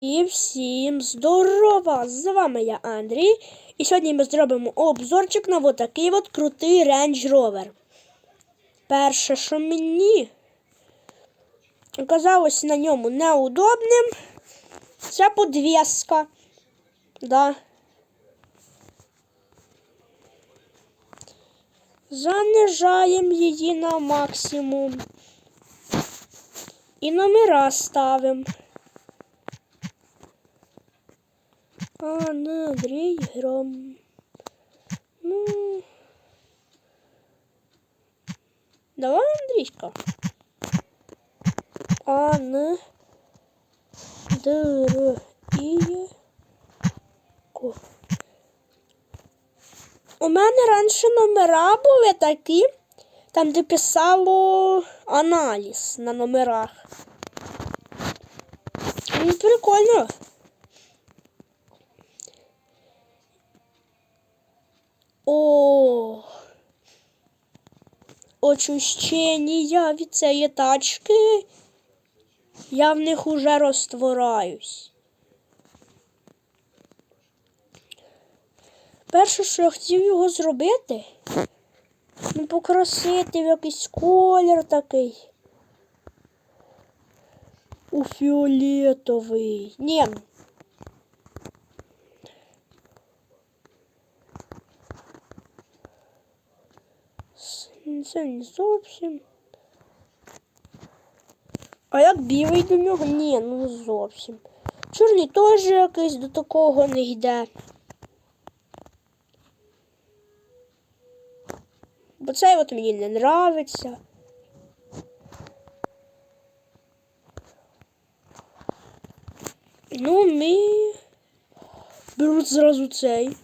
І всім здорова! З вами я Андрій. І сьогодні ми зробимо обзорчик на отакий от крутий Range Rover. Перше, що мені оказалось на ньому неудобним, це подвеска. Да. Занижаємо її на максимум. І номера ставимо. Андрій Гром. Ну. Давай, Андрійка. Ан. Др. І. У мене раніше номера були такі, там, де писало аналіз на номерах. Ну, прикольно. Очищення від цієї тачки. Я в них уже розтвораюсь. Перше, що я хотів його зробити, ну, покрасити в якийсь колір такий. У фіолетовий. Ні, Не зовсім. А як білий до нього? Ні, ну зовсім. Чорний теж якийсь до такого не йде. Бо цей от мені не нравиться. Ну, ми беру зразу цей.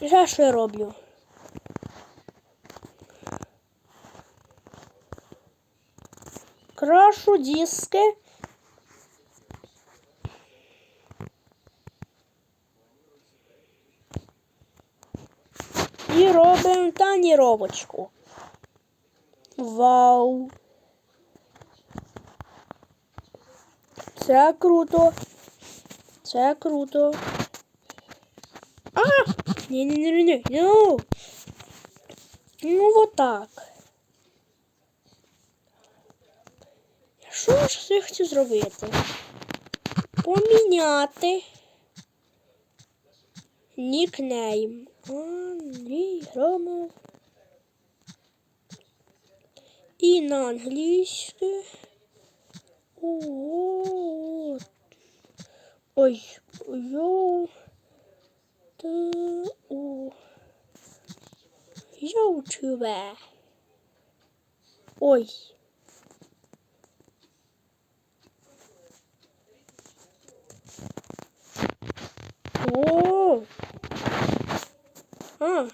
Я що я роблю? Крашу диски. І робимо таніровочку. Вау! Це круто. Це круто. А! Ні-ні-ні-ні. Ну! Ну вот так. Що я хотів зробити? Поміняти нікнейм. Андрій Громов. І на англійське. О. Ой, йоу. Та о. Ютубе. Ой. О. А.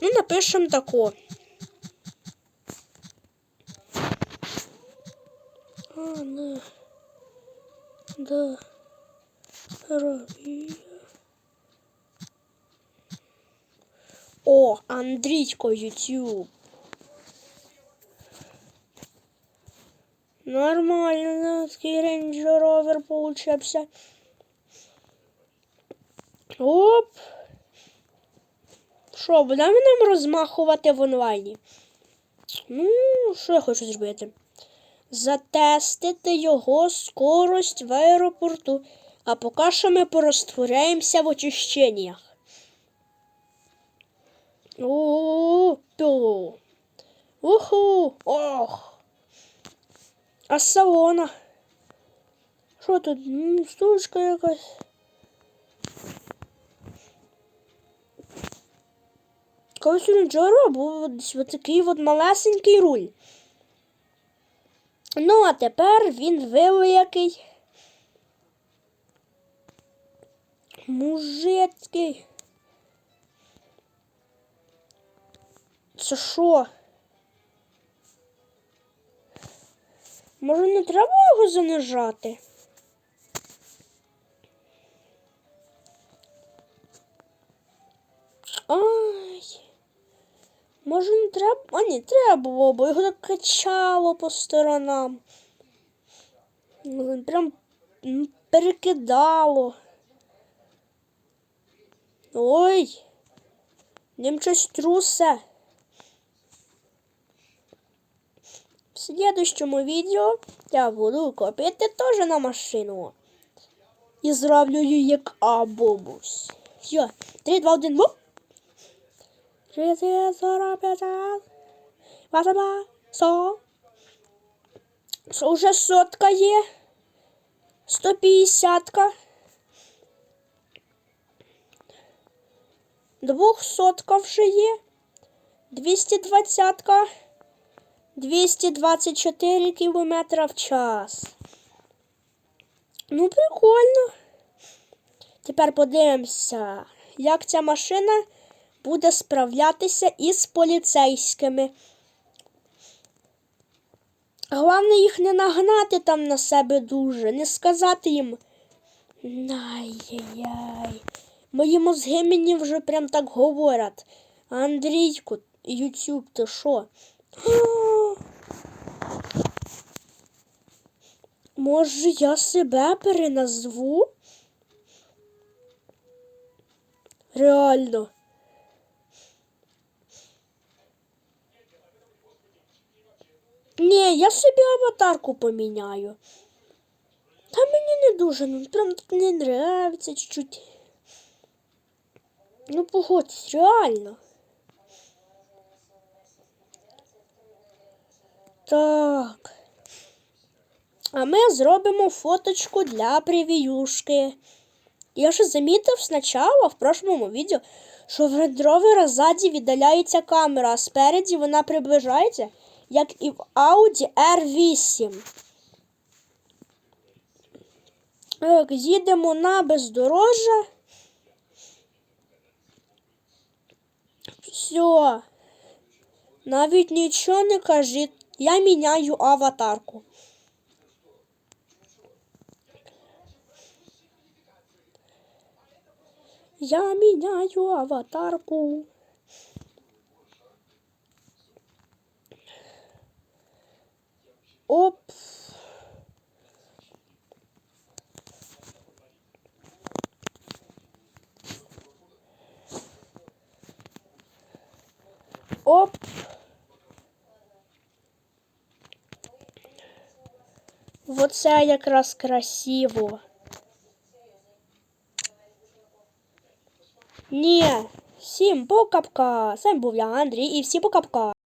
Ну, напишем тако. А, на. Да. Робі. О, Андрійко YouTube. Нормально, такий Range Rover получився. Оп. Що, будемо нам розмахувати в онлайні? Ну, що я хочу зробити? Затестити його скорость в аеропорту. А поки що ми порозтворяємося в очищеннях. О-о-о! Уху! Ох! А салона? Що тут? Стучка якась. Колись у Джоро був ось такий от малесенький руль. Ну, а тепер він великий. Мужицький. Це що? Може не треба його занижати? Ай. Може не треба? А ні, треба було, бо його так качало по сторонам. Ну, Прям перекидало. Ой. Ним щось трусе. В следующому відео я буду копити теж на машину. І зроблю її як абобус. Все, 3, 2, 1, буп! 30, 40, 50, 22, 100. Що вже сотка є? 150-ка. Двохсотка вже є. 220-ка. 224 кілометра в час. Ну, прикольно. Тепер подивимося, як ця машина буде справлятися із поліцейськими. Головне їх не нагнати там на себе дуже, не сказати їм. Ай-яй-яй. Мої мозги мені вже прям так говорять. Андрійку, Ютуб, ти що? Може, я себе переназву? Реально. Ні, я собі аватарку поміняю. Та мені не дуже, ну прям не нравиться чуть-чуть. Ну, погодьтесь, реально. Так. А ми зробимо фоточку для превіюшки. Я ще замітив спочатку в прошлому відео, що в Rover ззаді віддаляється камера, а спереді вона приближається, як і в Audi R8. Так, їдемо на бездорожжя. Все. Навіть нічого не кажіть. Я міняю аватарку. Я міняю аватарку. Оп. Оце якраз красиво. Ні, всім покапка. З вами був я, Андрій, і всі покапка.